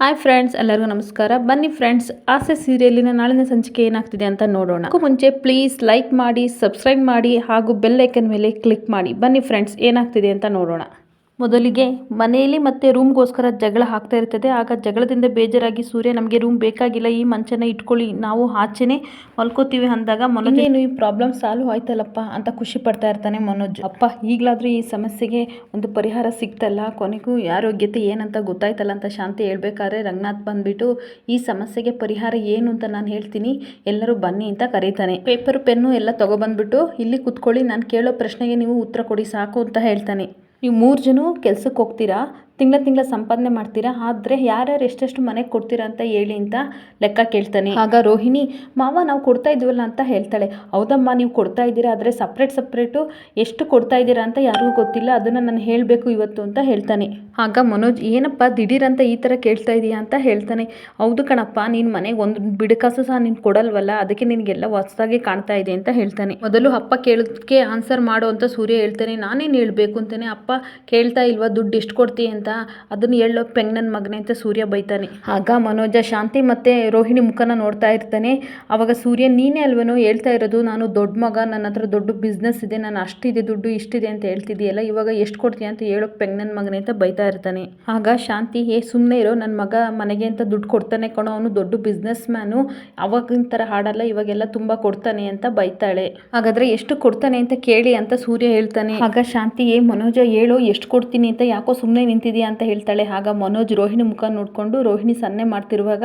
Hi friends ಎಲ್ಲರಿಗೂ ನಮಸ್ಕಾರ. ಬನ್ನಿ ಫ್ರೆಂಡ್ಸ್ ಆಸೆ ಸೀರಿಯಲ್ಲಿ ನಾಳಿನ ಸಂಚಿಕೆ ಏನಾಗ್ತಿದೆ ಅಂತ ನೋಡೋಣ. ಅದಕ್ಕೂ ಮುಂಚೆ ಪ್ಲೀಸ್ ಲೈಕ್ ಮಾಡಿ ಸಬ್ಸ್ಕ್ರೈಬ್ ಮಾಡಿ ಹಾಗೂ ಬೆಲ್ ಐಕನ್ ಮೇಲೆ ಕ್ಲಿಕ್ ಮಾಡಿ. ಬನ್ನಿ ಫ್ರೆಂಡ್ಸ್ ಏನಾಗ್ತಿದೆ ಅಂತ ನೋಡೋಣ. ಮೊದಲಿಗೆ ಮನೆಯಲ್ಲಿ ಮತ್ತೆ ರೂಮ್ಗೋಸ್ಕರ ಜಗಳ ಆಗ್ತಾ ಇರ್ತದೆ. ಆಗ ಜಗಳದಿಂದ ಬೇಜಾರಾಗಿ, ಸೂರ್ಯ, ನಮಗೆ ರೂಮ್ ಬೇಕಾಗಿಲ್ಲ, ಈ ಮಂಚನ ಇಟ್ಕೊಳ್ಳಿ, ನಾವು ಆಚೆನೆ ಮಲ್ಕೋತೀವಿ ಅಂದಾಗ ಏನು ಈ ಪ್ರಾಬ್ಲಮ್ ಸಾಲ್ವ್ ಆಯ್ತಲ್ಲಪ್ಪ ಅಂತ ಖುಷಿ ಪಡ್ತಾ ಇರ್ತಾನೆ ಮನೋಜ್. ಅಪ್ಪ, ಈಗಲಾದರೂ ಈ ಸಮಸ್ಯೆಗೆ ಒಂದು ಪರಿಹಾರ ಸಿಕ್ತಲ್ಲ ಕೊನೆಗೂ ಆರೋಗ್ಯತೆ ಏನಂತ ಗೊತ್ತಾಯ್ತಲ್ಲ? ಅಂತ ಶಾಂತಿ ಹೇಳ್ಬೇಕಾದ್ರೆ ರಂಗನಾಥ್ ಬಂದ್ಬಿಟ್ಟು, ಈ ಸಮಸ್ಯೆಗೆ ಪರಿಹಾರ ಏನು ಅಂತ ನಾನು ಹೇಳ್ತೀನಿ, ಎಲ್ಲರೂ ಬನ್ನಿ ಅಂತ ಕರೀತಾನೆ. ಪೇಪರ್, ಪೆನ್ನು ಎಲ್ಲ ತಗೊಬಂದ್ಬಿಟ್ಟು, ಇಲ್ಲಿ ಕುತ್ಕೊಳ್ಳಿ, ನಾನು ಕೇಳೋ ಪ್ರಶ್ನೆಗೆ ನೀವು ಉತ್ತರ ಕೊಡಿ, ಸಾಕು ಅಂತ ಹೇಳ್ತಾನೆ. ನೀವು ಮೂರು ಜನ ಕೆಲ್ಸಕ್ಕೆ ಹೋಗ್ತೀರಾ? ತಿಂಗಳ ತಿಂಗಳ ಸಂಪಾದನೆ ಮಾಡ್ತೀರಾ? ಆದರೆ ಯಾರ್ಯಾರು ಎಷ್ಟೆಷ್ಟು ಮನೆಗೆ ಕೊಡ್ತೀರಾ ಅಂತ ಹೇಳಿ ಅಂತ ಲೆಕ್ಕ ಕೇಳ್ತಾನೆ. ಆಗ ರೋಹಿಣಿ, ಮಾವ ನಾವು ಕೊಡ್ತಾ ಇದೀವಲ್ಲ ಅಂತ ಹೇಳ್ತಾಳೆ. ಹೌದಮ್ಮ, ನೀವು ಕೊಡ್ತಾ ಇದ್ದೀರಾ, ಆದರೆ ಸಪ್ರೇಟ್ ಸಪ್ರೇಟು ಎಷ್ಟು ಕೊಡ್ತಾ ಇದ್ದೀರಾ ಅಂತ ಯಾರಿಗೂ ಗೊತ್ತಿಲ್ಲ. ಅದನ್ನು ನಾನು ಹೇಳಬೇಕು ಇವತ್ತು ಅಂತ ಹೇಳ್ತಾನೆ. ಆಗ ಮನೋಜ್, ಏನಪ್ಪ ದಿಢೀರಂತ ಈ ಥರ ಕೇಳ್ತಾ ಇದೀಯಾ ಅಂತ ಹೇಳ್ತಾನೆ. ಹೌದು ಕಣಪ್ಪ, ನೀನು ಮನೆಗೆ ಒಂದು ಬಿಡಕಾಸು ಸಹ ನೀನು ಕೊಡಲ್ವಲ್ಲ, ಅದಕ್ಕೆ ನಿನಗೆಲ್ಲ ಹೊಸದಾಗಿ ಕಾಣ್ತಾ ಇದೆ ಅಂತ ಹೇಳ್ತಾನೆ. ಮೊದಲು ಅಪ್ಪ ಕೇಳೋದಕ್ಕೆ ಆನ್ಸರ್ ಮಾಡೋ ಅಂತ ಸೂರ್ಯ ಹೇಳ್ತಾನೆ. ನಾನೇನು ಹೇಳಬೇಕು ಅಂತಾನೆ. ಅಪ್ಪ, ಕೇಳ್ತಾ ಇಲ್ವಾ, ದುಡ್ಡು ಎಷ್ಟು ಕೊಡ್ತೀಯ ಅಂತ ಅದನ್ನ ಹೇಳೋ ಪೆಂಗ್ ನನ್ನ ಮಗನೇ ಅಂತ ಸೂರ್ಯ ಬೈತಾನೆ. ಆಗ ಮನೋಜ ಶಾಂತಿ ಮತ್ತೆ ರೋಹಿಣಿ ಮುಖನ ನೋಡ್ತಾ ಇರ್ತಾನೆ. ಆವಾಗ ಸೂರ್ಯ, ನೀನೇ ಅಲ್ವೇನೋ ಹೇಳ್ತಾ ಇರೋದು, ನಾನು ದೊಡ್ಡ ಮಗ, ನನ್ನ ಹತ್ರ ದೊಡ್ಡ ಬಿಸ್ನೆಸ್ ಇದೆ ನಾನು ಅಷ್ಟಿದೆ ದುಡ್ಡು, ಇಷ್ಟಿದೆ ಅಂತ ಹೇಳ್ತಿದೆಯಲ್ಲ, ಇವಾಗ ಎಷ್ಟು ಕೊಡ್ತೀಯ ಅಂತ ಹೇಳೋ ಪೆಂಗ್ ನನ್ನ ಮಗನೇ ಅಂತ ಬೈತಾ ಇರ್ತಾನೆ. ಆಗ ಶಾಂತಿ ಏ ಸುಮ್ಮನೆ ಇರೋ ನನ್ನ ಮಗ ಮನೆಗೆ ಅಂತ ದುಡ್ಡು ಕೊಡ್ತಾನೆ ಕಣೋ, ಅವನು ದೊಡ್ಡ ಬಿಸ್ನೆಸ್ ಮ್ಯಾನು ಅವಾಗಿನ ಥರ ಹಾಡಲ್ಲ, ಇವಾಗೆಲ್ಲ ತುಂಬ ಕೊಡ್ತಾನೆ ಅಂತ ಬೈತಾಳೆ. ಹಾಗಾದರೆ ಎಷ್ಟು ಕೊಡ್ತಾನೆ ಅಂತ ಕೇಳಿ ಅಂತ ಸೂರ್ಯ ಹೇಳ್ತಾನೆ. ಆಗ ಶಾಂತಿ ಏ ಮನೋಜ, ಹೇಳು, ಎಷ್ಟು ಕೊಡ್ತೀನಿ ಅಂತ ಯಾಕೋ ಸುಮ್ಮನೆ ಅಂತ ಹೇಳ್ತಾಳೆ. ಆಗ ಮನೋಜ್ ರೋಹಿಣಿ ಮುಖ ನೋಡಿಕೊಂಡು ರೋಹಿಣಿ ಸನ್ನೆ ಮಾಡ್ತಿರುವಾಗ,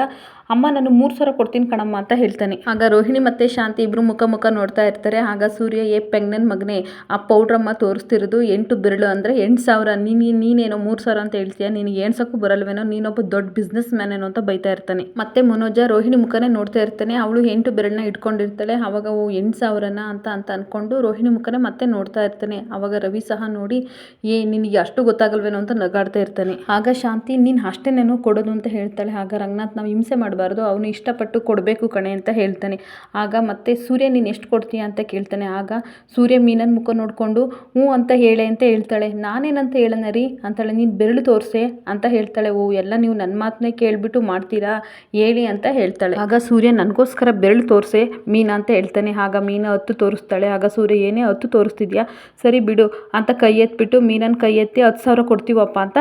ಅಮ್ಮ, ನಾನು ಮೂರು ಸಾವಿರ ಕೊಡ್ತೀನಿ ಕಣಮ್ಮ ಅಂತ ಹೇಳ್ತಾನೆ. ಆಗ ರೋಹಿಣಿ ಮತ್ತೆ ಶಾಂತಿ ಇಬ್ಬರು ಮುಖ ಮುಖ ನೋಡ್ತಾ ಇರ್ತಾರೆ. ಆಗ ಸೂರ್ಯ, ಏ ಪೆಂಗ್ನನ್ ಮಗನೆ, ಆ ಪೌಡ್ರಮ್ಮ ತೋರಿಸ್ತಿರೋದು ಎಂಟು ಬೆರಳು ಅಂದರೆ ಎಂಟು ಸಾವಿರ. ನೀನು ನೀನೇನೋ ಮೂರು ಸಾವಿರ ಅಂತ ಹೇಳ್ತೀಯ. ನಿನಗೆ ಸಾಕು ಬರಲ್ವೇನೋ. ನೀನೊಬ್ಬ ದೊಡ್ಡ ಬಿಸ್ನೆಸ್ ಮ್ಯಾನ್ ಏನೋ ಅಂತ ಬೈತಾ ಇರ್ತಾನೆ. ಮತ್ತೆ ಮನೋಜ ರೋಹಿಣಿ ಮುಖನೇ ನೋಡ್ತಾ ಇರ್ತಾನೆ. ಅವಳು ಎಂಟು ಬೆರಳನ್ನ ಇಟ್ಕೊಂಡಿರ್ತಾಳೆ. ಅವಾಗ ಓ, ಎಂಟು ಸಾವಿರನ ಅಂತ ಅಂತ ಅಂದ್ಕೊಂಡು ರೋಹಿಣಿ ಮುಖನೇ ಮತ್ತೆ ನೋಡ್ತಾ ಇರ್ತಾನೆ. ಅವಾಗ ರವಿ ಸಹ ನೋಡಿ, ಏ, ನಿನಗೆ ಅಷ್ಟು ಗೊತ್ತಾಗಲ್ವೇನೋ ಅಂತ ನಗಾಡ್ತಾ ಇರ್ತಾನೆ. ಆಗ ಶಾಂತಿ, ನೀನು ಅಷ್ಟೇನೇನೋ ಕೊಡೋದು ಅಂತ ಹೇಳ್ತಾಳೆ. ಆಗ ರಂಗನಾಥ್ ನಾವು ಹಿಂಸೆ ಮಾಡಬಾರ್ದು, ಅವನು ಇಷ್ಟಪಟ್ಟು ಕೊಡಬೇಕು ಕಣೆ ಅಂತ ಹೇಳ್ತಾನೆ. ಆಗ ಮತ್ತೆ ಸೂರ್ಯ, ನೀನು ಎಷ್ಟು ಕೊಡ್ತೀಯಾ ಅಂತ ಕೇಳ್ತಾನೆ. ಆಗ ಸೂರ್ಯ ಮೀನನ್ ಮುಖ ನೋಡಿಕೊಂಡು, ಹ್ಞೂ ಅಂತ ಹೇಳೆ ಅಂತ ಹೇಳ್ತಾಳೆ. ನಾನೇನಂತ ಹೇಳನ ರೀ? ಅಂತಾಳೆ. ನೀನು ಬೆರಳು ತೋರಿಸೆ ಅಂತ ಹೇಳ್ತಾಳೆ. ಓ, ಎಲ್ಲ ನೀವು ನನ್ನ ಮಾತನ್ನೇ ಕೇಳಿಬಿಟ್ಟು ಮಾಡ್ತೀರಾ, ಹೇಳಿ ಅಂತ ಹೇಳ್ತಾಳೆ. ಆಗ ಸೂರ್ಯ, ನನಗೋಸ್ಕರ ಬೆರಳು ತೋರಿಸೆ, ಮೀನಾ ಅಂತ ಹೇಳ್ತಾನೆ. ಆಗ ಮೀನ ಹತ್ತು ತೋರಿಸ್ತಾಳೆ. ಆಗ ಸೂರ್ಯ, ಏನೇ ಹತ್ತು ತೋರಿಸ್ತಿದ್ಯಾ? ಸರಿ ಬಿಡು ಅಂತ ಕೈ ಎತ್ಬಿಟ್ಟು ಮೀನನ್ನು ಕೈ ಎತ್ತಿ ಹತ್ತು ಸಾವಿರ ಕೊಡ್ತೀವಪ್ಪ ಅಂತ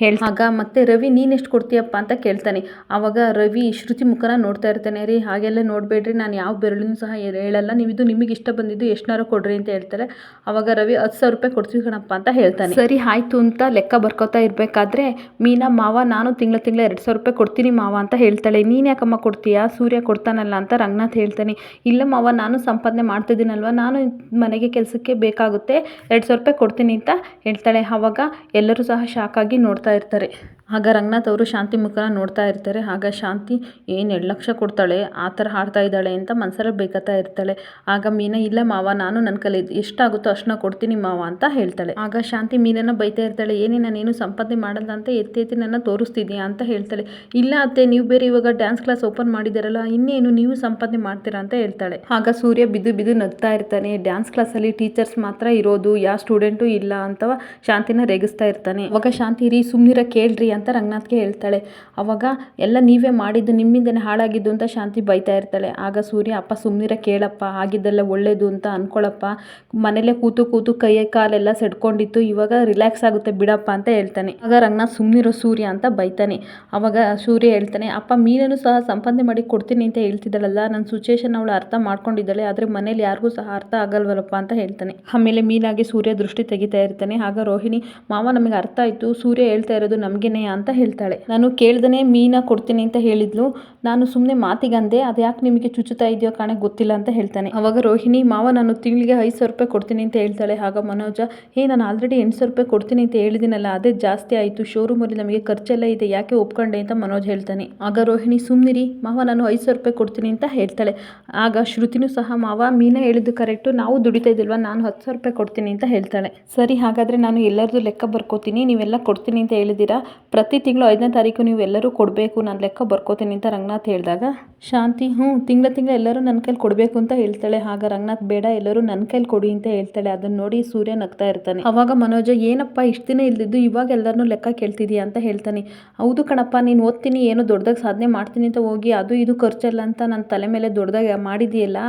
ಹೇಳಿ ಆಗ ಮತ್ತೆ ರವಿ ನೀನು ಎಷ್ಟು ಕೊಡ್ತೀಯಪ್ಪ ಅಂತ ಕೇಳ್ತಾನೆ. ಆವಾಗ ರವಿ ಶ್ರುತಿ ಮುಖನ ನೋಡ್ತಾ ಇರ್ತಾನೆ ರೀ ಹಾಗೆಲ್ಲ ನೋಡಬೇಡ್ರಿ ನಾನು ಯಾವ ಬೆರಳನ್ನು ಸಹ ಹೇಳಲ್ಲ. ನೀವಿದು ಇದು ನಿಮಗೆ ಇಷ್ಟ ಬಂದಿದ್ದು ಎಷ್ಟನಾರು ಕೊಡ್ರಿ ಅಂತ ಹೇಳ್ತಾರೆ. ಆವಾಗ ರವಿ ಹತ್ತು ಸಾವಿರ ರೂಪಾಯಿ ಕೊಡ್ತೀವಿ ಕಣಪ್ಪ ಅಂತ ಹೇಳ್ತಾನೆ. ಸರಿ ಆಯ್ತು ಅಂತ ಲೆಕ್ಕ ಬರ್ಕೋತಾ ಇರಬೇಕಾದ್ರೆ ಮೀನಾ ಮಾವ ನಾನು ತಿಂಗಳ ತಿಂಗಳ ಎರಡು ಸಾವಿರ ರೂಪಾಯಿ ಕೊಡ್ತೀನಿ ಮಾವ ಅಂತ ಹೇಳ್ತಾಳೆ. ನೀನು ಯಾಕಮ್ಮ ಕೊಡ್ತೀಯಾ? ಸೂರ್ಯ ಕೊಡ್ತಾನಲ್ಲ ಅಂತ ರಂಗನಾಥ್ ಹೇಳ್ತಾನೆ. ಇಲ್ಲ ಮಾವ ನಾನು ಸಂಪಾದನೆ ಮಾಡ್ತಿದ್ದೀನಲ್ವ ನಾನು ಮನೆಗೆ ಕೆಲಸಕ್ಕೆ ಬೇಕಾಗುತ್ತೆ ಎರಡು ಸಾವಿರ ರೂಪಾಯಿ ಕೊಡ್ತೀನಿ ಅಂತ ಹೇಳ್ತಾಳೆ. ಆವಾಗ ಎಲ್ಲರೂ ಸಹ ಶಾಕಾಗಿ ನೋಡ್ತಾ ಇರ್ತಾರೆ. ಆಗ ರಂಗನಾಥ್ ಅವರು ಶಾಂತಿ ಮುಖನ ನೋಡ್ತಾ ಇರ್ತಾರೆ. ಆಗ ಶಾಂತಿ, ಏನು ಎರಡು ಲಕ್ಷ ಕೊಡ್ತಾಳೆ? ಆ ಥರ ಹಾಡ್ತಾ ಇದ್ದಾಳೆ ಅಂತ ಮನಸ್ಸಲ್ಲಿ ಬೇಕತ್ತಾ ಇರ್ತಾಳೆ. ಆಗ ಮೀನಾ, ಇಲ್ಲ ಮಾವ, ನಾನು ನನ್ನ ಕಲೆ ಎಷ್ಟಾಗುತ್ತೋ ಅಷ್ಟನ್ನ ಕೊಡ್ತೀನಿ ಮಾವ, ಅಂತ ಹೇಳ್ತಾಳೆ. ಆಗ ಶಾಂತಿ ಮೀನನ್ನು ಬೈತಾ ಇರ್ತಾಳೆ. ಏನೇ ನಾನೇನು ಸಂಪಾದನೆ ಮಾಡಲ್ಲ ಅಂತ ಎತ್ತಿ ಎತ್ತಿ ನನ್ನ ತೋರಿಸ್ತಿದ್ಯಾ? ಅಂತ ಹೇಳ್ತಾಳೆ. ಇಲ್ಲ ಅತ್ತೆ, ನೀವು ಬೇರೆ ಇವಾಗ ಡ್ಯಾನ್ಸ್ ಕ್ಲಾಸ್ ಓಪನ್ ಮಾಡಿದಾರಲ್ಲ ಇನ್ನೇನು ನೀವು ಸಂಪಾದನೆ ಮಾಡ್ತೀರಾ? ಅಂತ ಹೇಳ್ತಾಳೆ. ಆಗ ಸೂರ್ಯ ಬಿದ್ದು ಬಿದ್ದು ನಗ್ತಾ ಇರ್ತಾನೆ. ಡ್ಯಾನ್ಸ್ ಕ್ಲಾಸಲ್ಲಿ ಟೀಚರ್ಸ್ ಮಾತ್ರ ಇರೋದು ಯಾವ ಸ್ಟೂಡೆಂಟು ಇಲ್ಲ ಅಂತ ಶಾಂತಿನ ರೇಗಿಸ್ತಾ ಇರ್ತಾನೆ. ಅವಾಗ ಶಾಂತಿ, ರೀ ಸುಮ್ಮನಿರ ಕೇಳ್ರಿ ರಂಗನಾಥ್ಗೆ ಹೇಳ್ತಾಳೆ. ಅವಾಗ ಎಲ್ಲ ನೀವೇ ಮಾಡಿದ್ದು ನಿಮ್ಮಿಂದನೇ ಹಾಳಾಗಿದ್ದು ಅಂತ ಶಾಂತಿ ಬೈತಾ ಇರ್ತಾಳೆ. ಆಗ ಸೂರ್ಯ, ಅಪ್ಪ ಸುಮ್ಮನಿರ ಕೇಳಪ್ಪ. ಆಗಿದ್ದೆಲ್ಲ ಒಳ್ಳೇದು ಅಂತ ಅಂದ್ಕೊಳಪ್ಪ ಮನೇಲೆ ಕೂತು ಕೂತು ಕೈಯ ಕಾಲೆಲ್ಲ ಸೆಡ್ಕೊಂಡಿತ್ತು. ಇವಾಗ ರಿಲ್ಯಾಕ್ಸ್ ಆಗುತ್ತೆ, ಬಿಡಪ್ಪ ಅಂತ ಹೇಳ್ತಾನೆ. ಆಗ ರಂಗನಾಥ್ ಸುಮ್ಮನಿರೋ ಸೂರ್ಯ ಅಂತ ಬೈತಾನೆ. ಅವಾಗ ಸೂರ್ಯ ಹೇಳ್ತಾನೆ, ಅಪ್ಪ, ಮೀನನ್ನು ಸಹ ಸಂಪಾದನೆ ಮಾಡಿ ಕೊಡ್ತೀನಿ ಅಂತ ಹೇಳ್ತಿದ್ದಾಳಲ್ಲ. ನನ್ನ ಸಿಚುವೇಶನ್ ಅವಳು ಅರ್ಥ ಮಾಡ್ಕೊಂಡಿದ್ದಾಳೆ. ಆದರೆ ಮನೇಲಿ ಯಾರಿಗೂ ಸಹ ಅರ್ಥ ಆಗಲ್ವಲ್ಲಪ್ಪ ಅಂತ ಹೇಳ್ತಾನೆ. ಆಮೇಲೆ ಮೀನಾಗಿ ಸೂರ್ಯ ದೃಷ್ಟಿ ತೆಗಿತಾ ಇರ್ತಾನೆ. ಆಗ ರೋಹಿಣಿ, ಮಾವ, ನಮಗೆ ಅರ್ಥ ಆಯಿತು. ಸೂರ್ಯ ಹೇಳ್ತಾ ಇರೋದು ನಮಗೇನೆ ಅಂತ ಹೇಳ್ತಾಳೆ. ನಾನು ಕೇಳ್ದೇ ಮೀನಾ ಕೊಡ್ತೀನಿ ಅಂತ ಹೇಳಿದ್ಲು. ನಾನು ಸುಮ್ಮನೆ ಮಾತಿಗಂದೆ ಅದು ಯಾಕೆ ನಿಮಗೆ ಚುಚ್ಚುತ್ತಾ ಇದೆಯೋ ಕಾಣೆ ಗೊತ್ತಿಲ್ಲ ಅಂತ ಹೇಳ್ತಾನೆ. ಅವಾಗ ರೋಹಿಣಿ, ಮಾವ, ನಾನು ತಿಂಗಳಿಗೆ ಐದು ಸಾವಿರ ರೂಪಾಯಿ ಕೊಡ್ತೀನಿ ಅಂತ ಹೇಳ್ತಾಳೆ. ಆಗ ಮನೋಜ, ಹೇ, ನಾನು ಆಲ್ರೆಡಿ ಎಂಟು ಸಾವಿರ ರೂಪಾಯಿ ಕೊಡ್ತೀನಿ ಅಂತ ಹೇಳಿದಿನಲ್ಲ ಅದೇ ಜಾಸ್ತಿ ಆಯಿತು. ಶೋರೂಮಲ್ಲಿ ನಮಗೆ ಖರ್ಚೆಲ್ಲ ಇದೆ, ಯಾಕೆ ಒಪ್ಕೊಂಡೆ ಅಂತ ಮನೋಜ್ ಹೇಳ್ತಾನೆ. ಆಗ ರೋಹಿಣಿ ಸುಮ್ಮನಿರಿ ಮಾವ, ನಾನು ಐದು ಸಾವಿರ ರೂಪಾಯಿ ಕೊಡ್ತೀನಿ ಅಂತ ಹೇಳ್ತಾಳೆ. ಆಗ ಶ್ರುತಿನೂ ಸಹ, ಮಾವ, ಮೀನಾ ಹೇಳಿದ್ದು ಕರೆಕ್ಟು. ನಾವು ದುಡಿತಾ ಇದ್ದಿಲ್ವಾ? ನಾನು ಹತ್ತು ಸಾವಿರ ರೂಪಾಯಿ ಕೊಡ್ತೀನಿ ಅಂತ ಹೇಳ್ತಾಳೆ. ಸರಿ, ಹಾಗಾದರೆ ನಾನು ಎಲ್ಲರದು ಲೆಕ್ಕ ಬರ್ಕೋತೀನಿ. ನೀವೆಲ್ಲ ಕೊಡ್ತೀನಿ ಅಂತ ಹೇಳಿದ್ದೀರಾ? ಪ್ರತಿ ತಿಂಗಳು ಐದನೇ ತಾರೀಕು ನೀವು ಎಲ್ಲರೂ ಕೊಡಬೇಕು, ನಾನು ಲೆಕ್ಕ ಬರ್ಕೋತೀನಿ ಅಂತ ರಂಗನಾಥ್ ಹೇಳಿದಾಗ, ಶಾಂತಿ, ಹ್ಞೂ, ತಿಂಗಳ ತಿಂಗಳ ಎಲ್ಲರೂ ನನ್ನ ಕೈಲಿ ಕೊಡಬೇಕು ಅಂತ ಹೇಳ್ತಾಳೆ, ಆಗ ರಂಗನಾಥ್, ಬೇಡ, ಎಲ್ಲರೂ ನನ್ನ ಕೈಲಿ ಕೊಡಿ ಅಂತ ಹೇಳ್ತಾಳೆ ಅದನ್ನ ನೋಡಿ ಸೂರ್ಯ ನಗ್ತಾ ಇರ್ತಾನೆ. ಅವಾಗ ಮನೋಜ, ಏನಪ್ಪ, ಇಷ್ಟು ದಿನ ಇಲ್ದಿದ್ದು ಇವಾಗ ಎಲ್ಲರನ್ನೂ ಲೆಕ್ಕ ಕೇಳ್ತಿದೀಯ? ಅಂತ ಹೇಳ್ತಾನೆ. ಹೌದು ಕಣಪ್ಪ, ನೀನು ಓದ್ತೀನಿ, ಏನೋ ದೊಡ್ಡದಾಗಿ ಸಾಧನೆ ಮಾಡ್ತೀನಿ ಅಂತ ಹೋಗಿ, ಅದು ಇದು ಖರ್ಚಲ್ಲ ಅಂತ ನನ್ನ ತಲೆ ಮೇಲೆ ದೊಡ್ಡದಾಗಿ ಮಾಡಿದೆಯಲ್ಲ,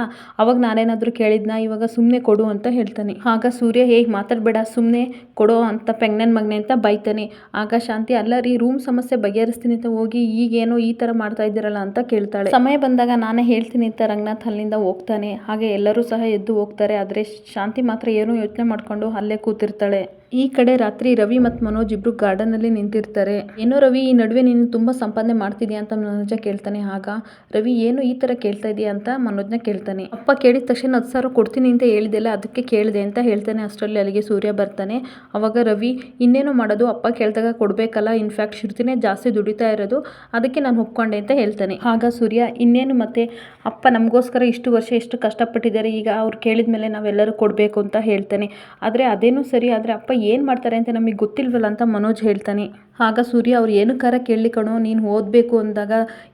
ಅವಾಗ ನಾನೇನಾದರೂ ಕೇಳಿದ್ನ? ಇವಾಗ ಸುಮ್ಮನೆ ಕೊಡು ಅಂತ ಹೇಳ್ತಾನೆ. ಆಗ ಸೂರ್ಯ ಹೇಗೆ ಮಾತಾಡಬೇಡ ಸುಮ್ಮನೆ ಕೊಡೋ ಅಂತ ಪೆಂಗ್ನನ್ ಮಗ್ನೆ ಅಂತ ಬೈತಾನೆ. ಆಗ ಶಾಂತಿ, ಅಲ್ಲ ರೀ ರೂಮ್ ಸಮಸ್ಯೆ ಬಗೆಹರಿಸ್ತೀನಿ ಅಂತ ಹೋಗಿ ಈಗೇನೋ ಈ ಥರ ಮಾಡ್ತಾ ಇದ್ದೀರಲ್ಲ ಅಂತ ಕೇಳ್ತಾಳೆ. ಸಮಯ ಬಂದಾಗ ನಾನೇ ಹೇಳ್ತೀನಿ ಅಂತ ರಂಗನಾಥ್ ಅಲ್ಲಿಂದ ಹೋಗ್ತಾನೆ. ಹಾಗೆ ಎಲ್ಲರೂ ಸಹ ಎದ್ದು ಹೋಗ್ತಾರೆ. ಆದರೆ ಶಾಂತಿ ಮಾತ್ರ ಏನೋ ಯೋಚನೆ ಮಾಡ್ಕೊಂಡು ಅಲ್ಲೇ ಕೂತಿರ್ತಾಳೆ. ಈ ಕಡೆ ರಾತ್ರಿ ರವಿ ಮತ್ತು ಮನೋಜ್ ಇಬ್ರು ಗಾರ್ಡನ್ ಅಲ್ಲಿ ನಿಂತಿರ್ತಾರೆ. ಏನೋ ರವಿ, ಈ ನಡುವೆ ನೀನು ತುಂಬಾ ಸಂಪಾದನೆ ಮಾಡ್ತಿದ್ಯಾ? ಅಂತ ಮನೋಜ ಕೇಳ್ತಾನೆ. ಆಗ ರವಿ, ಏನು ಈ ತರ ಕೇಳ್ತಾ ಇದೀಯ? ಅಂತ ಮನೋಜ್ನ ಕೇಳ್ತಾನೆ. ಅಪ್ಪ ಕೇಳಿದ ತಕ್ಷಣ ಹತ್ತು ಸಾವಿರ ಕೊಡ್ತೀನಿ ಅಂತ ಹೇಳಿದೆಲ್ಲ ಅದಕ್ಕೆ ಕೇಳಿದೆ ಅಂತ ಹೇಳ್ತಾನೆ. ಅಷ್ಟರಲ್ಲಿ ಅಲ್ಲಿಗೆ ಸೂರ್ಯ ಬರ್ತಾನೆ. ಅವಾಗ ರವಿ, ಇನ್ನೇನು ಮಾಡೋದು? ಅಪ್ಪ ಕೇಳ್ದಾಗ ಕೊಡಬೇಕಲ್ಲ? ಇನ್ಫ್ಯಾಕ್ಟ್ ಶ್ರುತಿನೇ ಜಾಸ್ತಿ ದುಡಿತಾ ಇರೋದು, ಅದಕ್ಕೆ ನಾನು ಒಪ್ಕೊಂಡೆ ಅಂತ ಹೇಳ್ತಾನೆ. ಆಗ ಸೂರ್ಯ, ಇನ್ನೇನು ಮತ್ತೆ? ಅಪ್ಪ, ನಮಗೋಸ್ಕರ ಇಷ್ಟು ವರ್ಷ ಎಷ್ಟು ಕಷ್ಟಪಟ್ಟಿದ್ದಾರೆ, ಈಗ ಅವ್ರು ಕೇಳಿದ ಮೇಲೆ ನಾವೆಲ್ಲರೂ ಕೊಡಬೇಕು ಅಂತ ಹೇಳ್ತಾನೆ. ಆದರೆ ಅದೇನು ಸರಿ ಆದರೆ ಅಪ್ಪ ಏನು ಮಾಡ್ತಾರೆ ಅಂತ ನಮಗೆ ಗೊತ್ತಿಲ್ವಲ್ಲ ಅಂತ ಮನೋಜ್ ಹೇಳ್ತಾನೆ. ಆಗ ಸೂರ್ಯ, ಅವ್ರು ಕರ ಕೇಳಲಿ ಕಣೋ, ನೀನು ಓದಬೇಕು ಅಂದಾಗ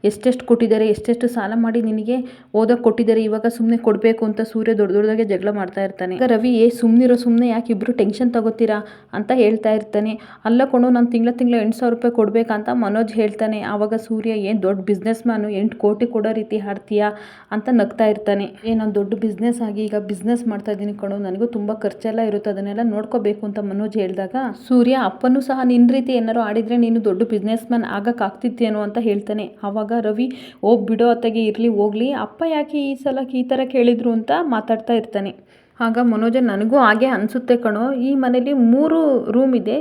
ಎಷ್ಟೆಷ್ಟು ಕೊಟ್ಟಿದ್ದಾರೆ, ಎಷ್ಟೆಷ್ಟು ಸಾಲ ಮಾಡಿ ನಿನಗೆ ಓದೋಕೆ ಕೊಟ್ಟಿದ್ದಾರೆ, ಇವಾಗ ಸುಮ್ಮನೆ ಕೊಡಬೇಕು ಅಂತ ಸೂರ್ಯ ದೊಡ್ಡ ದೊಡ್ಡದಾಗೆ ಜಗಳ ಮಾಡ್ತಾ ಇರ್ತಾನೆ. ಈಗ ರವಿ, ಏ ಸುಮ್ಮನಿರೋ ಸುಮ್ಮನೆ ಯಾಕೆ ಇಬ್ಬರು ಟೆನ್ಷನ್ ತಗೋತೀರಾ? ಅಂತ ಹೇಳ್ತಾ ಇರ್ತಾನೆ. ಅಲ್ಲ ಕಣೋ, ನಾನು ತಿಂಗಳ ತಿಂಗಳ ಸಾವಿರ ರೂಪಾಯಿ ಕೊಡಬೇಕಂತ ಮನೋಜ್ ಹೇಳ್ತಾನೆ, ಆವಾಗ ಸೂರ್ಯ ಏನು ದೊಡ್ಡ ಬಿಸ್ನೆಸ್ ಮ್ಯಾನು ಎಂಟು ಕೋಟಿ ಕೊಡೋ ರೀತಿ ಹಾಡ್ತೀಯಾ? ಅಂತ ನಗ್ತಾ ಇರ್ತಾನೆ. ಏನೋ ದೊಡ್ಡ ಬಿಸ್ನೆಸ್ ಆಗಿ ಈಗ ಬಿಸ್ನೆಸ್ ಮಾಡ್ತಾ ಇದ್ದೀನಿ ಕಣೋ, ನನಗೂ ತುಂಬ ಖರ್ಚೆಲ್ಲ ಇರುತ್ತೆ, ಅದನ್ನೆಲ್ಲ ನೋಡ್ಕೋಬೇಕು, ಅಂತ ಮನೋಜ್ ಹೇಳಿದಾಗ, ಸೂರ್ಯ, ಅಪ್ಪನೂ ಸಹ ನಿನ್ನ ರೀತಿ ಏನಾರು ಆಡಿದರೆ ನೀನು ದೊಡ್ಡ ಬಿಸ್ನೆಸ್ ಮ್ಯಾನ್ ಆಗಕ್ಕಾಗ್ತಿತ್ತೇನೋ ಅಂತ ಹೇಳ್ತಾನೆ. ಆವಾಗ ರವಿ ಹೋಗಿ ಬಿಡೋ ಅತ್ತಗೆ ಇರಲಿ, ಹೋಗಲಿ, ಅಪ್ಪ ಯಾಕೆ ಈ ಸಲ ಈ ಥರ ಕೇಳಿದರು? ಅಂತ ಮಾತಾಡ್ತಾ ಇರ್ತಾನೆ. ಆಗ ಮನೋಜ ನನಗೂ ಹಾಗೆ ಅನಿಸುತ್ತೆ ಕಣೋ. ಈ ಮನೇಲಿ ಮೂರು ರೂಮ್ ಇದೆ.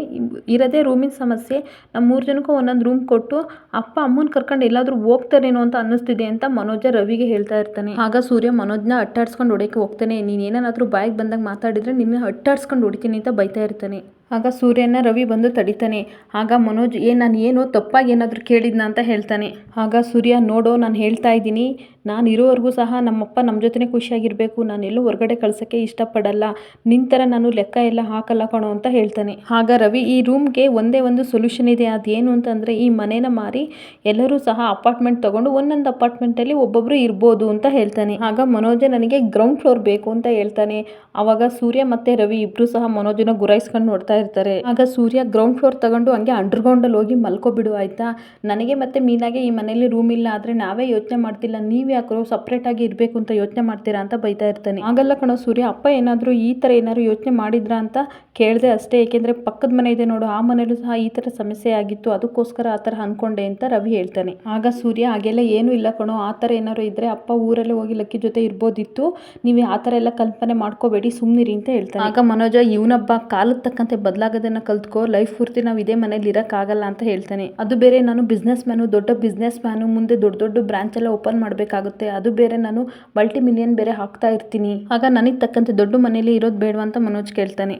ಇರೋದೇ ರೂಮಿನ ಸಮಸ್ಯೆ. ನಮ್ಮ ಮೂರು ಜನಕ್ಕೂ ಒಂದೊಂದು ರೂಮ್ ಕೊಟ್ಟು ಅಪ್ಪ, ಅಮ್ಮನ ಕರ್ಕೊಂಡು ಎಲ್ಲಾದರೂ ಹೋಗ್ತಾರೇನೋ ಅಂತ ಅನ್ನಿಸ್ತಿದೆ ಅಂತ ಮನೋಜ ರವಿಗೆ ಹೇಳ್ತಾ ಇರ್ತಾನೆ. ಆಗ ಸೂರ್ಯ ಮನೋಜ್ನ ಅಟ್ಟಾಡ್ಸ್ಕೊಂಡು ಹೊಡೆಯಕ್ಕೆ ಹೋಗ್ತಾನೆ. ನೀನು ಏನಾದರೂ ಬಾಯಿಗೆ ಬಂದಾಗ ಮಾತಾಡಿದರೆ ನಿನ್ನ ಅಟ್ಟಾಡ್ಸ್ಕೊಂಡು ಹೊಡಿತೀನಿ ಅಂತ ಬೈತಾ ಇರ್ತಾನೆ. ಆಗ ಸೂರ್ಯನ ರವಿ ಬಂದು ತಡಿತಾನೆ. ಆಗ ಮನೋಜ್, ಏ, ನಾನು ಏನೋ ತಪ್ಪಾಗಿ ಏನಾದರೂ ಕೇಳಿದ್ನ ಅಂತ ಹೇಳ್ತಾನೆ. ಆಗ ಸೂರ್ಯ, ನೋಡೋ, ನಾನು ಹೇಳ್ತಾ ಇದ್ದೀನಿ. ನಾನು ಇರೋವರೆಗೂ ಸಹ ನಮ್ಮಪ್ಪ ನಮ್ಮ ಜೊತೆನೇ ಖುಷಿಯಾಗಿರಬೇಕು. ನಾನು ಎಲ್ಲೂ ಹೊರಗಡೆ ಕಳ್ಸೋಕ್ಕೆ ಇಷ್ಟಪಡಲ್ಲ. ನಿಂತರ ನಾನು ಲೆಕ್ಕ ಎಲ್ಲ ಹಾಕಲ್ಲ ಕಣೋ ಅಂತ ಹೇಳ್ತಾನೆ. ಆಗ ರವಿ, ಈ ರೂಮ್ಗೆ ಒಂದೇ ಒಂದು ಸೊಲ್ಯೂಷನ್ ಇದೆ. ಅದೇನು ಅಂತಂದರೆ, ಈ ಮನೇನ ಮಾರಿ ಎಲ್ಲರೂ ಸಹ ಅಪಾರ್ಟ್ಮೆಂಟ್ ತೊಗೊಂಡು ಒಂದೊಂದು ಅಪಾರ್ಟ್ಮೆಂಟಲ್ಲಿ ಒಬ್ಬೊಬ್ಬರು ಇರ್ಬೋದು ಅಂತ ಹೇಳ್ತಾನೆ. ಆಗ ಮನೋಜ, ನನಗೆ ಗ್ರೌಂಡ್ ಫ್ಲೋರ್ ಬೇಕು ಅಂತ ಹೇಳ್ತಾನೆ. ಆವಾಗ ಸೂರ್ಯ ಮತ್ತು ರವಿ ಇಬ್ಬರೂ ಸಹ ಮನೋಜನ ಗುರಾಯಿಸ್ಕೊಂಡು ನೋಡ್ತಾ ಇರ್ತಾರೆ. ಆಗ ಸೂರ್ಯ ಗ್ರೌಂಡ್ ಫ್ಲೋರ್ ತಗೊಂಡು ಹಂಗೆ ಅಂಡರ್ಗ್ರೌಂಡಲ್ಲಿ ಹೋಗಿ ಮಲ್ಕೋಬಿಡು ಆಯ್ತಾ? ನನಗೆ ಮತ್ತೆ ಮೀನಾಗೆ ಈ ಮನೇಲಿ ರೂಮ್ ಇಲ್ಲ ಆದ್ರೆ ನಾವೇ ಯೋಚನೆ ಮಾಡ್ತಿಲ್ಲ. ನೀವು ಯಾಕೋ ಸಪ್ರೇಟಾಗಿ ಇರಬೇಕು ಅಂತ ಯೋಚನೆ ಮಾಡ್ತೀರಾ ಅಂತ ಬೈತಾ ಇರ್ತಾನೆ. ಆಗಲ್ಲ ಕಣೋ ಸೂರ್ಯ, ಅಪ್ಪ ಏನಾದರೂ ಈ ತರ ಏನಾದ್ರು ಯೋಚನೆ ಮಾಡಿದ್ರಾ ಅಂತ ಕೇಳಿದೆ ಅಷ್ಟೇ. ಏಕೆಂದ್ರೆ ಪಕ್ಕದ ಮನೆ ಇದೆ ನೋಡು, ಆ ಮನೇಲೂ ಸಹ ಈ ತರ ಸಮಸ್ಯೆ ಆಗಿತ್ತು. ಅದಕ್ಕೋಸ್ಕರ ಆ ತರ ಅನ್ಕೊಂಡೆ ಅಂತ ರವಿ ಹೇಳ್ತಾನೆ. ಆಗ ಸೂರ್ಯ, ಹಾಗೆಲ್ಲ ಏನು ಇಲ್ಲ ಕಣೋ. ಆ ತರ ಏನಾದ್ರು ಇದ್ರೆ ಅಪ್ಪ ಊರಲ್ಲೇ ಹೋಗಿ ಲಕ್ಕಿ ಜೊತೆ ಇರ್ಬೋದಿತ್ತು. ನೀವು ಆ ಥರ ಎಲ್ಲ ಕಲ್ಪನೆ ಮಾಡ್ಕೋಬೇಡಿ ಸುಮ್ಮನಿರಿ ಅಂತ ಹೇಳ್ತಾನೆ. ಆಗ ಮನೋಜ, ಇವನೊಬ್ಬ ಕಾಲಕ್ಕೆ ತಕ್ಕಂತೆ ಬದಲಾಗೋದನ್ನ ಕಲ್ತ್ಕೋ ಲೈಫ್ ಪೂರ್ತಿ ನಾವು ಇದೇ ಮನೇಲಿ ಇರೋಕ್ಕಾಗಲ್ಲ ಅಂತ ಹೇಳ್ತಾನೆ. ಅದು ಬೇರೆ ನಾನು ಬಿಸ್ನೆಸ್ ಮ್ಯಾನು ದೊಡ್ಡ ಬಿಸ್ನೆಸ್ ಮ್ಯಾನು ಮುಂದೆ ದೊಡ್ಡ ದೊಡ್ಡ ಬ್ರಾಂಚ್ ಎಲ್ಲ ಓಪನ್ ಮಾಡಬೇಕಾಗುತ್ತೆ. ಅದು ಬೇರೆ ನಾನು ಮಲ್ಟಿ ಮಿಲಿಯನ್ ಬೇರೆ ಹಾಕ್ತಾ ಇರ್ತೀನಿ. ಆಗ ನನಗೆ ತಕ್ಕಂತೆ ದೊಡ್ಡ ಮನೇಲಿ ಇರೋದು ಬೇಡವಾ ಅಂತ ಮನೋಜ್ ಕೇಳ್ತಾನೆ.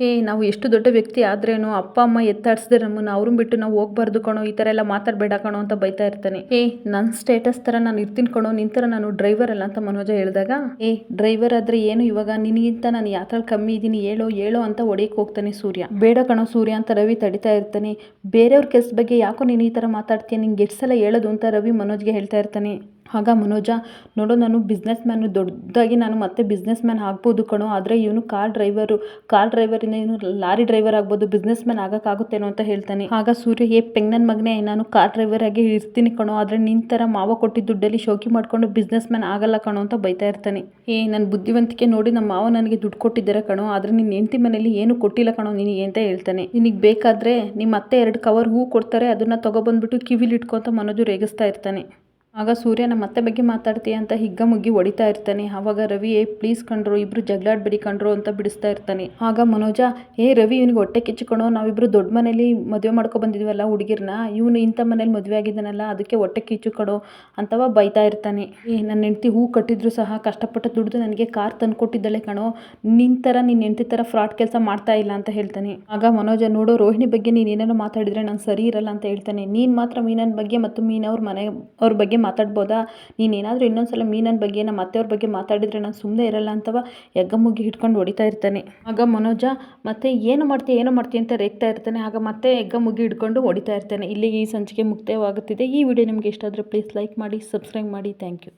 ಏ ನಾವು ಎಷ್ಟು ದೊಡ್ಡ ವ್ಯಕ್ತಿ ಆದ್ರೇನು ಅಪ್ಪ, ಅಮ್ಮ ಎತ್ತಾಡ್ಸಿದ್ರೆ ನಮ್ಮನ್ನು, ಅವ್ರನ್ನ ಬಿಟ್ಟು ನಾವು ಹೋಗ್ಬಾರ್ದು ಕಣೋ, ಈ ಥರ ಎಲ್ಲ ಮಾತಾಡಬೇಡ ಕಣೋ ಅಂತ ಬೈತಾ ಇರ್ತಾನೆ. ಏ ನನ್ನ ಸ್ಟೇಟಸ್ ಥರ ನಾನು ಇರ್ತೀನಿ ಕಣೋ, ನಿನ್ ಥರ ನಾನು ಡ್ರೈವರ್ ಅಲ್ಲ ಅಂತ ಮನೋಜ ಹೇಳಿದಾಗ ಏ ಡ್ರೈವರ್ ಆದರೆ ಏನು ಇವಾಗ? ನಿನಗಿಂತ ನಾನು ಯಾತ್ರಲ್ಲಿ ಕಮ್ಮಿ ಇದ್ದೀನಿ ಹೇಳೋ ಹೇಳೋ ಅಂತ ಒಡೆಯಕ್ಕೆ ಹೋಗ್ತಾನೆ ಸೂರ್ಯ. ಬೇಡ ಕಣೋ, ಸೂರ್ಯ ಅಂತ ರವಿ ತಡಿತಾ ಇರ್ತಾನೆ. ಬೇರೆಯವ್ರ ಕೆಸ್ ಬಗ್ಗೆ ಯಾಕೋ ನೀನು ಈ ಥರ ಮಾತಾಡ್ತೀಯ? ನಿಂಗೆ ಎಷ್ಟು ಸಲ ಹೇಳೋದು ಅಂತ ರವಿ ಮನೋಜ್ಗೆ ಹೇಳ್ತಾ ಇರ್ತಾನೆ. ಆಗ ಮನೋಜ, ನೋಡು ನಾನು ಬಿಸ್ನೆಸ್ ಮ್ಯಾನು ದೊಡ್ಡದಾಗಿ ನಾನು ಮತ್ತೆ ಬಿಸ್ನೆಸ್ ಮ್ಯಾನ್ ಆಗ್ಬೋದು ಕಣೋ, ಆದರೆ ಇವನು ಕಾರ್ ಡ್ರೈವರು ಕಾರ್ ಡ್ರೈವರಿಂದ ಇವನು ಲಾರಿ ಡ್ರೈವರ್ ಆಗ್ಬೋದು ಬಿಸ್ನೆಸ್ ಮ್ಯಾನ್ ಆಗೋಕ್ಕಾಗುತ್ತೇನೋ ಅಂತ ಹೇಳ್ತಾನೆ. ಆಗ ಸೂರ್ಯ, ಏ ಪೆಂಗ್ ಮಗನೇ, ನಾನು ಕಾರ್ ಡ್ರೈವರ್ ಆಗಿ ಇರ್ತೀನಿ ಕಣೋ, ಆದರೆ ನಿನ್ನ ಥರ ಮಾವ ಕೊಟ್ಟಿದ್ದ ದುಡ್ಡಲ್ಲಿ ಶೋಕಿ ಮಾಡಿಕೊಂಡು ಬಿಸ್ನೆಸ್ ಮ್ಯಾನ್ ಆಗಲ್ಲ ಕಣೋ ಅಂತ ಬೈತಾ ಇರ್ತಾನೆ. ಏ ನನ್ನ ಬುದ್ಧಿವಂತಿಕೆ ನೋಡಿ ನಮ್ಮ ಮಾವ ನನಗೆ ದುಡ್ಡು ಕೊಟ್ಟಿದ್ದಾರೆ ಕಣೋ, ಆದರೆ ನಿನ್ನ ಹೆಂಡತಿ ಮನೇಲಿ ಏನು ಕೊಟ್ಟಿಲ್ಲ ಕಣೋ ನಿನಗೆ ಅಂತ ಹೇಳ್ತಾನೆ. ನಿನಗೆ ಬೇಕಾದರೆ ನಿಮ್ಮ ಅತ್ತೆ ಎರಡು ಕವರ್ ಹೂ ಕೊಡ್ತಾರೆ, ಅದನ್ನು ತೊಗೊಬಂದ್ಬಿಟ್ಟು ಕಿವಿಲಿ ಇಟ್ಕೊಂತ ಮನೋಜು ರೇಗಿಸ್ತಾ ಇರ್ತಾನೆ. ಆಗ ಸೂರ್ಯ ನಮ್ಮ ಅತ್ತೆ ಬಗ್ಗೆ ಮಾತಾಡ್ತೀಯ? ಅಂತ ಹಿಗ್ಗ ಮುಗ್ಗಿ ಹೊಡಿತಾ ಇರ್ತಾನೆ. ಆವಾಗ ರವಿ ಏ ಪ್ಲೀಸ್ ಕಂಡ್ರು ಇಬ್ರು ಜಗಳಾಡ್ಬೇಡಿ ಕಂಡ್ರು ಅಂತ ಬಿಡಿಸ್ತಾ ಇರ್ತಾನೆ. ಆಗ ಮನೋಜ, ಏ ರವಿ, ಇವನಿಗೆ ಹೊಟ್ಟೆ ಕಿಚ್ಚಿಕೊಂಡು ನಾವಿಬ್ರು ದೊಡ್ಡ ಮನೇಲಿ ಮದುವೆ ಮಾಡ್ಕೊ ಬಂದಿದ್ವಲ್ಲ ಹುಡುಗಿರ್ನ. ಇವನು ಇಂಥ ಮನೇಲಿ ಮದುವೆ ಆಗಿದ್ದಾನಲ್ಲ, ಅದಕ್ಕೆ ಹೊಟ್ಟೆ ಕಿಚ್ಚುಕೊಡು ಅಂತವ ಬೈತಾ ಇರ್ತಾನೆ. ಏ ನನ್ನ ಹೆಂಡತಿ ಹೂ ಕಟ್ಟಿದ್ರು ಸಹ, ಕಷ್ಟಪಟ್ಟು ದುಡ್ದು ನನಗೆ ಕಾರ್ ತಂದು ಕೊಟ್ಟಿದ್ದಾಳೆ ಕಣೋ. ನಿನ್ ಥರ ನಿನ್ನ ಹೆಂಡತಿ ಥರ ಫ್ರಾಡ್ ಕೆಲಸ ಮಾಡ್ತಾ ಇಲ್ಲ ಅಂತ ಹೇಳ್ತಾನೆ. ಆಗ ಮನೋಜ, ನೋಡು, ರೋಹಿಣಿ ಬಗ್ಗೆ ನೀನು ಏನೇನೋ ಮಾತಾಡಿದ್ರೆ ನಾನು ಸರಿ ಇರಲ್ಲ ಅಂತ ಹೇಳ್ತಾನೆ. ನೀನು ಮಾತ್ರ ಮೀನನ ಬಗ್ಗೆ ಮತ್ತು ಮೀನವ್ರ ಮನೆ ಅವ್ರ ಬಗ್ಗೆ ಮಾತಾಡ್ಬೋದಾ? ನೀನು ಏನಾದರೂ ಇನ್ನೊಂದ್ಸಲ ಮೀನನ ಬಗ್ಗೆ ನಮ್ಮ ಅತ್ತೆಯವ್ರ ಬಗ್ಗೆ ಮಾತಾಡಿದರೆ ನಾನು ಸುಮ್ಮನೆ ಇರಲ್ಲ ಅಂತವ ಎಗ್ಗಮುಗ್ಗಿ ಹಿಡ್ಕೊಂಡು ಹೊಡಿತಾ ಇರ್ತಾನೆ. ಆಗ ಮನೋಜ, ಮತ್ತೆ ಏನು ಮಾಡ್ತೀಯ ಏನು ಮಾಡ್ತೀಯ ಅಂತ ರೇಗ್ತಾ ಇರ್ತಾನೆ. ಆಗ ಮತ್ತೆ ಎಗ್ಗ ಮುಗ್ಗಿ ಹಿಡ್ಕೊಂಡು ಹೊಡಿತಾ ಇರ್ತಾನೆ. ಇಲ್ಲಿಗೆ ಈ ಸಂಚಿಕೆ ಮುಕ್ತಾಯವಾಗುತ್ತಿದೆ ಈ ವಿಡಿಯೋ ನಿಮಗೆ ಇಷ್ಟ ಆದರೆ ಪ್ಲೀಸ್ ಲೈಕ್ ಮಾಡಿ, ಸಬ್ಸ್ಕ್ರೈಬ್ ಮಾಡಿ. Thank you.